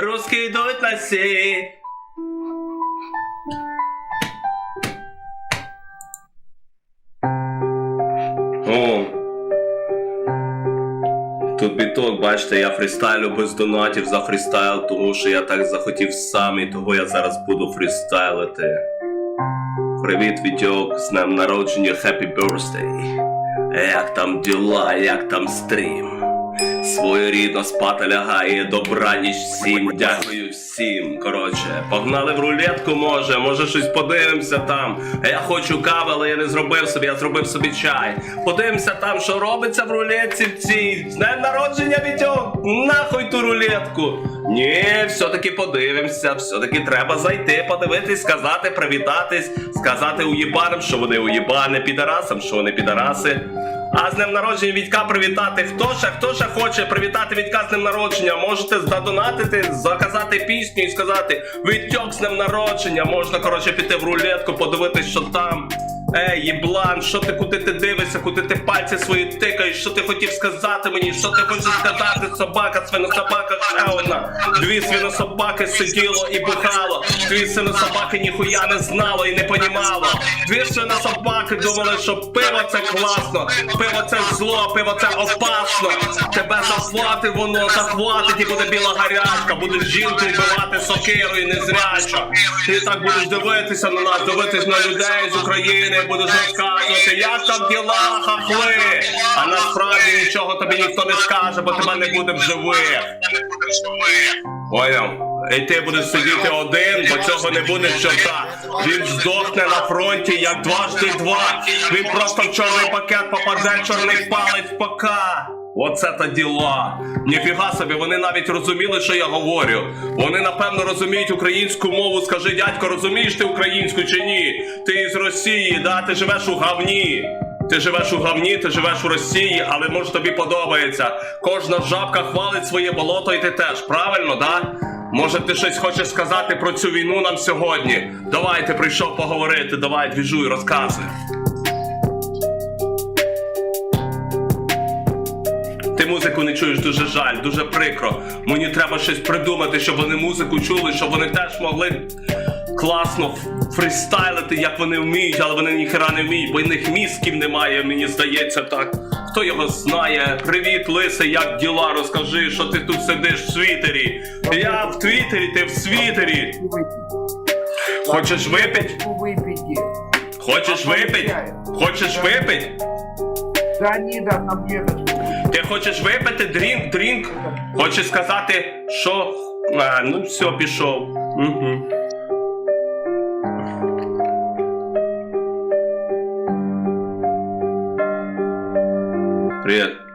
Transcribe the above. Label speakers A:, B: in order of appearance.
A: Русські йдуть на. О. Тут біток, бачите, я фрістайлю без донатів за фрістайл, тому що я так захотів сам, і того я зараз буду фрістайлити. Привіт, Вітьок, з днем народження, Happy Birthday. Як там діла, як там стрім? Своєрідно спати лягає, добраніч всім, дякую всім. Коротше, погнали в рулетку, може, може щось подивимося там. Я хочу кави, але я не зробив собі, я зробив собі чай. Подивимося там, що робиться в рулетці в цій. З днем народження, Вітьок, нахуй ту рулетку. Ні, все-таки подивимося, все-таки треба зайти, подивитись, сказати, привітатись, сказати уєбанам, що вони уєбани, підарасам, що вони підараси. А з днем народження Вітька привітати. Хто ще, хто ще хоче привітати Вітька з днем народження? Можете задонатити, заказати пісню і сказати Вітьок з днем народження. Можна, коротше, піти в рулетку, подивитись, що там. Ей, єблан, що ти куди ти дивишся, куди ти пальці свої тикаєш, що ти хотів сказати мені, що ти хочеш сказати, собака, свинособака, ще одна. Дві свинособаки сиділо і бухало, дві свинособаки ніхуя не знало і не понімало. Дві свинособаки думали, що пиво це класно, пиво це зло, пиво це опасно. Тебе захватить воно, захватить і буде біла гарячка, будеш жінку вбивати сокирою незрячо. Ти так будеш дивитися на нас, дивитись на людей з України, будеш розказувати, я там діла, хахли. А насправді нічого тобі ніхто не скаже, бо тебе не буде в живих. Поняв? І ти будеш сидіти один, бо цього не буде чорта. Він здохне на фронті як дважди два. Він просто в чорний пакет попаде, чорний палець пока. Оце та діла. Ніфіга собі, вони навіть розуміли, що я говорю. Вони напевно розуміють українську мову. Скажи, дядько, розумієш ти українську чи ні? Ти із Росії, да? Ти живеш у гавні. Ти живеш у говні, ти живеш у Росії, але може тобі подобається. Кожна жабка хвалить своє болото, і ти теж, правильно, да? Може, ти щось хочеш сказати про цю війну нам сьогодні? Давай, ти прийшов поговорити, давай, двіжуй, розказуй. Ти музику не чуєш дуже жаль, дуже прикро. Мені треба щось придумати, щоб вони музику чули, щоб вони теж могли класно ф- фрістайлити, як вони вміють, але вони ніхера не вміють, бо них мізків немає, мені здається так. Хто його знає? Привіт, лисий, як діла? Розкажи, що ти тут сидиш в світері. Я в твіттері, ти в світері. Хочеш випить? Хочеш випить? Хочеш випить?
B: Да не, да, там нет.
A: Ти хочеш випити дрінк, дрінк? Хочеш сказати, що. А, ну все, пішов. Угу. Привіт.